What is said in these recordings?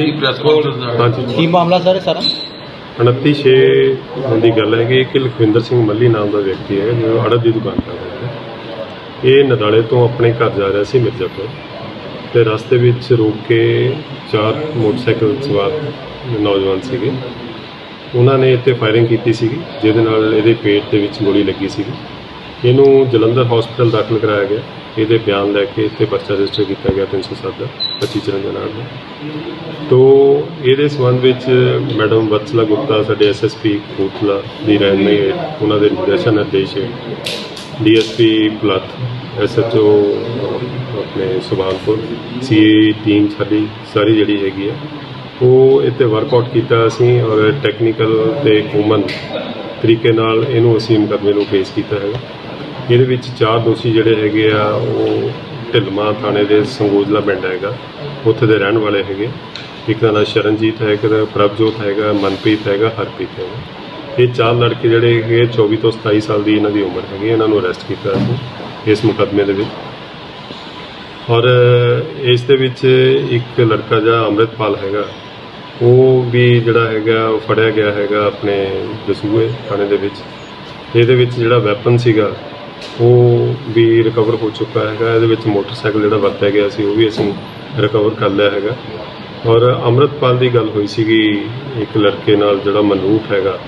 ਕੀ press conference ਦਾ ਹਾਂਜੀ। ਕੀ ਮਾਮਲਾ sir ਇਹ ਸਾਰਾ? 29 ਛੇ ਦੀ ਗੱਲ ਹੈ ਕਿ ਇੱਕ ਲਖਵਿੰਦਰ ਸਿੰਘ ਮੱਲੀ ਨਾਮ ਦਾ ਵਿਅਕਤੀ ਹੈ ਜੋ ਅੜਦ ਦੀ ਦੁਕਾਨ ਕਰਦਾ ਹੈ। ਇਹ ਨਦਾਲੇ ਤੋਂ ਆਪਣੇ ਘਰ ਜਾ ਰਿਹਾ ਸੀ ਮਿਰਜ਼ਾਪੁਰ ਤੇ ਰਸਤੇ ਵਿੱਚ ਰੋਕ ਕੇ ਚਾਰ ਮੋਟਰਸਾਈਕਲ ਸਵਾਰ ਨੌਜਵਾਨ ਸੀਗੇ। ਉਹਨਾਂ ਨੇ ਇੱਥੇ ਫਾਇਰਿੰਗ ਕੀਤੀ ਸੀਗੀ ਜਿਹਦੇ ਨਾਲ ਇਹਦੇ ਪੇਟ ਦੇ ਵਿੱਚ ਗੋਲੀ ਲੱਗੀ ਸੀਗੀ। ਇਹਨੂੰ ਜਲੰਧਰ ਹਸਪੀਟਲ ਦਾਖਲ ਕਰਾਇਆ ਗਿਆ। ਇਹਦੇ ਬਿਆਨ ਲੈ ਕੇ ਇੱਥੇ ਪਰਚਾ ਰਜਿਸਟਰ ਕੀਤਾ ਗਿਆ 307 ਦਾ 25 ਚਰਨਜਨ ਨਾਲ। ਦਾ ਤੋ ਇਹਦੇ ਸੰਬੰਧ ਵਿੱਚ ਮੈਡਮ ਵਤਸਲਾ ਗੁਪਤਾ, ਸਾਡੇ ਐਸਐਸਪੀ ਕਪੂਰਥਲਾ ਦੀ ਰਹਿਨਮਾਈ ਹੇਠ ਉਹਨਾਂ ਦੇ ਨਿਰਦੇਸ਼ਨ ਨਿਰਦੇਸ਼ ਡੀਐਸਪੀ ਪੁਲਤ ਐਸਐਚਓ ਆਪਣੇ ਸੁਭਾਨਪੁਰ ਸੀ ਟੀਮ ਸਾਡੀ, ਸਾਰੀ ਜਿਹੜੀ ਹੈਗੀ ਆ ਉਹ ਇੱਥੇ ਵਰਕਆਊਟ ਕੀਤਾ ਅਸੀਂ ਔਰ ਟੈਕਨੀਕਲ ਤੇ ਹਿਊਮਨ ਤਰੀਕੇ ਨਾਲ ਇਹਨੂੰ ਅਸੀਂ ਮੁਕੱਦਮੇ ਨੂੰ ਫੇਸ ਕੀਤਾ ਹੈਗਾ। ਇਹਦੇ ਵਿੱਚ ਚਾਰ ਦੋਸ਼ੀ ਜਿਹੜੇ ਹੈਗੇ ਆ, ਉਹ ਢਿਲਮਾ ਥਾਣੇ ਦੇ ਸੰਗੋਜਲਾ ਪਿੰਡ ਹੈਗਾ। ਉੱਥੇ ਦੇ ਰਹਿਣ ਵਾਲੇ ਹੈਗੇ। ਇੱਕ ਦਾ ਨਾਮ ਸ਼ਰਨਜੀਤ ਹੈ, ਇੱਕ ਦਾ ਪ੍ਰਭਜੋਤ ਹੈਗਾ, ਮਨਪ੍ਰੀਤ ਹੈਗਾ, ਹਰਪ੍ਰੀਤ ਹੈਗਾ। ਇਹ ਚਾਰ ਲੜਕੇ ਜਿਹੜੇ ਹੈਗੇ 24 ਤੋਂ 27 ਸਾਲ ਦੀ ਇਹਨਾਂ ਦੀ ਉਮਰ ਹੈਗੀ, ਇਹਨਾਂ ਨੂੰ ਅਰੈਸਟ ਕੀਤਾ ਸੀ ਇਸ ਮੁਕੱਦਮੇ ਦੇ ਵਿੱਚ। ਔਰ ਇਸ ਦੇ ਵਿੱਚ ਇੱਕ ਲੜਕਾ ਜਿਹੜਾ ਅੰਮ੍ਰਿਤਪਾਲ ਹੈਗਾ, ਉਹ ਵੀ ਜਿਹੜਾ ਹੈਗਾ, ਉਹ ਫੜਿਆ ਗਿਆ ਹੈਗਾ ਆਪਣੇ ਦਸੂਏ ਥਾਣੇ ਦੇ ਵਿੱਚ। ਇਹਦੇ ਵਿੱਚ ਜਿਹੜਾ ਵੈਪਨ ਸੀਗਾ ਉਹ ਵੀ ਰਿਕਵਰ ਹੋ ਚੁੱਕਾ ਹੈਗਾ। ਇਹਦੇ ਵਿੱਚ ਮੋਟਰਸਾਈਕਲ ਜਿਹੜਾ ਵਰਤਿਆ ਗਿਆ ਸੀ ਉਹ ਵੀ ਅਸੀਂ ਰਿਕਵਰ ਕਰ ਲਿਆ ਹੈਗਾ। ਔਰ ਅੰਮ੍ਰਿਤਪਾਲ ਦੀ ਗੱਲ ਹੋਈ ਸੀਗੀ ਇੱਕ ਲੜਕੇ ਨਾਲ ਜਿਹੜਾ ਮਨਰੂਪ ਹੈਗਾ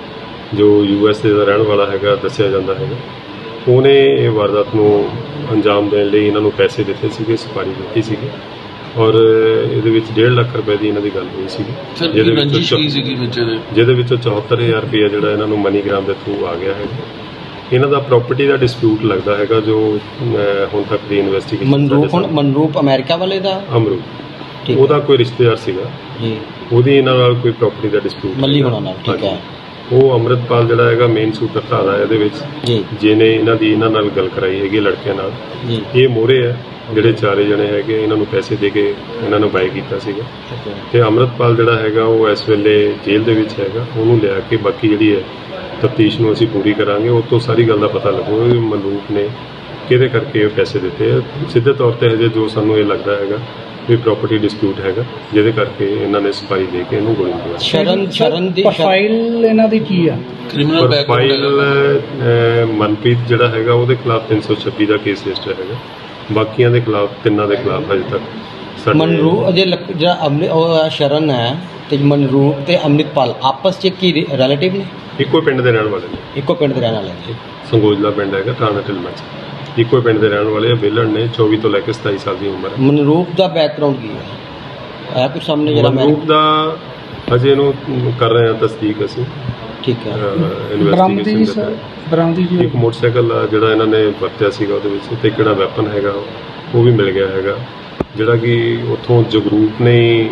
ਜੋ ਯੂਐਸਏ ਦਾ ਰਹਿਣ ਵਾਲਾ ਹੈਗਾ ਦੱਸਿਆ ਜਾਂਦਾ ਹੈਗਾ। ਉਹਨੇ ਇਹ ਵਾਰਦਾਤ ਨੂੰ ਅੰਜਾਮ ਦੇਣ ਲਈ ਇਹਨਾਂ ਨੂੰ ਪੈਸੇ ਦਿੱਤੇ ਸੀਗੇ ਸੁਪਾਰੀ ਦਿੱਤੀ ਸੀਗੀ। ਔਰ ਇਹਦੇ ਵਿੱਚ 1.5 ਲੱਖ ਰੁਪਏ ਦੀ ਇਹਨਾਂ ਦੀ ਗੱਲ ਹੋਈ ਕੀ ਜਿਹਦੇ ਵਿੱਚੋਂ ਜਿਹਦੇ ਵਿੱਚੋਂ 74000 ਰੁਪਏ ਜਿਹੜਾ ਇਹਨਾਂ ਨੂੰ ਮਨੀਗ੍ਰਾਮ ਦੇ ਥਰੂ ਆ ਗਿਆ ਹੈਗਾ। ਇਹਨਾਂ ਦਾ ਪ੍ਰਾਪਰਟੀ ਦਾ ਡਿਸਪਿਊਟ ਲੱਗਦਾ ਹੈਗਾ ਜੋ ਅਹ, ਹੁਣ ਤੱਕ ਦੀ ਇਨਵੈਸਟੀਗੇਸ਼ਨ ਮਨਰੂਪ ਹੁਣ ਮਨਰੂਪ ਅਮਰੀਕਾ ਵਾਲੇ ਦਾ? ਅਮਰੂ ਠੀਕ ਉਹਦਾ ਕੋਈ ਰਿਸ਼ਤੇਦਾਰ ਸੀਗਾ। ਜੀ। ਉਹਦੀ ਇਹਨਾਂ ਨਾਲ ਕੋਈ ਪ੍ਰਾਪਰਟੀ ਦਾ ਡਿਸਪਿਊਟ ਮੱਲੀ ਹੋਣਾ ਨਾਲ ਠੀਕ ਹੈ। ਉਹ ਅੰਮ੍ਰਿਤਪਾਲ ਜਿਹੜਾ ਹੈਗਾ ਮੇਨ ਸੂਤਰਧਾਰ ਹੈ ਇਹਦੇ ਵਿੱਚ। ਜੀ। ਜਿਹਨੇ ਇਹਨਾਂ ਦੀ ਇਹਨਾਂ ਨਾਲ ਗੱਲ ਕਰਾਈ ਹੈਗੀ ਲੜਕਿਆਂ ਨਾਲ। ਜੀ। ਇਹ ਮੋਰੇ ਹੈ। ਜਿਹੜੇ ਚਾਰੇ ਜਣੇ ਹੈਗੇ ਇਹਨਾਂ ਨੂੰ ਪੈਸੇ ਦੇ ਕੇ ਇਹਨਾਂ ਨੂੰ ਬਾਈ ਕੀਤਾ ਸੀਗਾ। ਠੀਕ ਹੈ। ਤੇ ਅੰਮ੍ਰਿਤਪਾਲ ਜਿਹੜਾ ਹੈਗਾ ਉਹ ਇਸ ਵੇਲੇ ਜੇਲ੍ਹ ਦੇ ਵਿੱਚ ਹੈਗਾ। ਉਹਨੂੰ ਲਿਆ ਕੇ ਬਾਕੀ ਜਿਹੜੀ ਹੈ ਤਫਤੀਸ਼ ਨੂੰ ਅਸੀਂ ਪੂਰੀ ਕਰਾਂਗੇ ਉਹ ਤੋਂ ਸਾਰੀ ਗੱਲ ਦਾ ਪਤਾ ਲੱਗੂਗਾ ਕਿ ਮਨਰੂਪ ਨੇ ਕਿਹਦੇ ਕਰਕੇ ਇਹ ਪੈਸੇ ਦਿੱਤੇ ਆ। ਸਿੱਧੇ ਤੌਰ ਤੇ ਹਜੇ ਜੋ ਸਾਨੂੰ ਇਹ ਲੱਗਦਾ ਹੈਗਾ ਵੀ ਪ੍ਰਾਪਰਟੀ ਡਿਸਪਿਊਟ ਹੈਗਾ ਜਿਹਦੇ ਕਰਕੇ ਇਹਨਾਂ ਨੇ ਸਪਾਈ ਦੇ ਕੇ ਇਹਨੂੰ ਗੋਲੀ ਮਾਰੀ। ਸ਼ਰਨ ਸ਼ਰਨ ਦੀ ਪ੍ਰੋਫਾਈਲ ਇਹਨਾਂ ਦੀ ਕੀ ਆ? ਕ੍ਰਿਮੀਨਲ ਬੈਕਗ੍ਰਾਉਂਡ ਮਨਪ੍ਰੀਤ ਜਿਹੜਾ ਹੈਗਾ ਉਹਦੇ ਖਿਲਾਫ 326 ਦਾ ਕੇਸ ਰਜਿਸਟਰ ਹੈਗਾ। ਬਾਕੀਆਂ ਦੇ ਖਿਲਾਫ ਤਿੰਨਾਂ ਦੇ ਖਿਲਾਫ ਹਜੇ ਤੱਕ ਮਨਰੂਪ ਅਜੇ ਜਿਹੜਾ ਹੈ ਸ਼ਰਨ ਹੈ ਤੇ ਮਨਰੂਪ ਤੇ ਅੰਮ੍ਰਿਤਪਾਲ ਆਪਸ ਚ ਕੀ ਰਿਲੇਟਿਵ ਨੇ? ਇੱਕੋ ਪਿੰਡ ਦੇ ਰਹਿਣ ਵਾਲੇ ਨੇ। ਇੱਕੋ ਪਿੰਡ ਦੇ ਰਹਿਣ ਵਾਲੇ ਨੇ। ਸੰਗੋਜਲਾ ਪਿੰਡ ਹੈਗਾ ਥਾਣਾ ਢਿਲਮਾ ਚ ਇੱਕੋ ਪਿੰਡ ਦੇ ਰਹਿਣ ਵਾਲੇ ਆ ਵਿਲਣ ਨੇ 24 ਤੋਂ ਲੈ ਕੇ 27 ਸਾਲ ਦੀ ਉਮਰ ਹੈ। ਮਨਰੂਪ ਦਾ ਬੈਕਗ੍ਰਾਉਂਡ ਕੀ ਹੈ? ਹੈ ਕੁਝ ਸਾਹਮਣੇ ਜਿਹੜਾ ਮੈਂ ਮਨਰੂਪ ਦਾ ਹਜੇ ਇਹਨੂੰ ਕਰ ਰਹੇ ਹਾਂ ਤਸਦੀਕ ਅਸੀਂ। ਠੀਕ ਹੈ। ਬਰਾਮਦੀ ਇਨਵੈਸਟੀਗੇਸ਼ਨ ਸਰ ਬਰਾਮਦੀ ਜੀ। ਇੱਕ ਮੋਟਰਸਾਈਕਲ ਆ ਜਿਹੜਾ ਇਹਨਾਂ ਨੇ ਵਰਤਿਆ ਸੀਗਾ ਉਹਦੇ ਵਿੱਚ। ਤੇ ਕਿਹੜਾ ਵੈਪਨ ਹੈਗਾ ਉਹ ਵੀ ਮਿਲ ਗਿਆ ਹੈਗਾ। ਜਿਹੜਾ ਕਿ ਉੱਥੋਂ ਜਗਰੂਪ ਨੇ ਹੀ,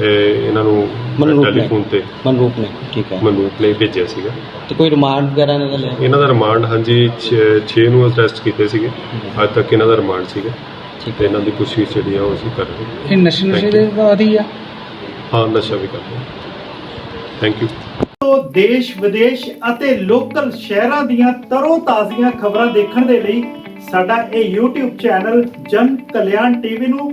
ਇਹ, ਇਹਨਾਂ ਨੂੰ ਮਨਰੂਪ ਨੇ। ਟੈਲੀਫੋਨ ਤੇ ਮਨਰੂਪ ਨੇ ਠੀਕ ਹੈ। ਮਨਰੂਪ ਨੇ ਭੇਜਿਆ ਸੀਗਾ। ਤੇ ਕੋਈ ਰਿਮਾਂਡ ਵਗੈਰਾ ਇਹਨਾਂ ਦਾ ਲਿਆ? ਇਹਨਾਂ ਦਾ ਰਿਮਾਂਡ ਹਾਂਜੀ 6 ਨੂੰ ਅਰੈਸਟ ਕੀਤੇ ਸੀਗੇ। ਅੱਜ ਤੱਕ ਇਹਨਾਂ ਦਾ ਰਿਮਾਂਡ ਸੀਗਾ। ਠੀਕ ਤੇ ਹੈ ਇਹਨਾਂ ਦੀ ਪੁੱਛਗਿੱਛ ਜਿਹੜੀ ਆ ਉਹ ਅਸੀਂ ਕਰ ਰਹੇ ਹਾਂ। ਇਹ ਨਸ਼ੇ ਨਸ਼ੇ ਦੇ ਵਾਦੀ ਆ? ਹਾਂ ਨਸ਼ਾ ਵੀ ਕਰਦੇ ਥੈਂਕ ਯੂ ਤੋਂ ਦੇਸ਼ ਵਿਦੇਸ਼ ਅਤੇ ਲੋਕਲ ਸ਼ਹਿਰਾਂ ਦੀਆਂ ਤਰੋ ਤਾਜ਼ੀਆਂ ਖਬਰਾਂ ਦੇਖਣ ਦੇ ਲਈ ਸਾਡਾ ਇਹ YouTube ਚੈਨਲ ਜਨ ਕਲਿਆਣ ਟੀਵੀ ਨੂੰ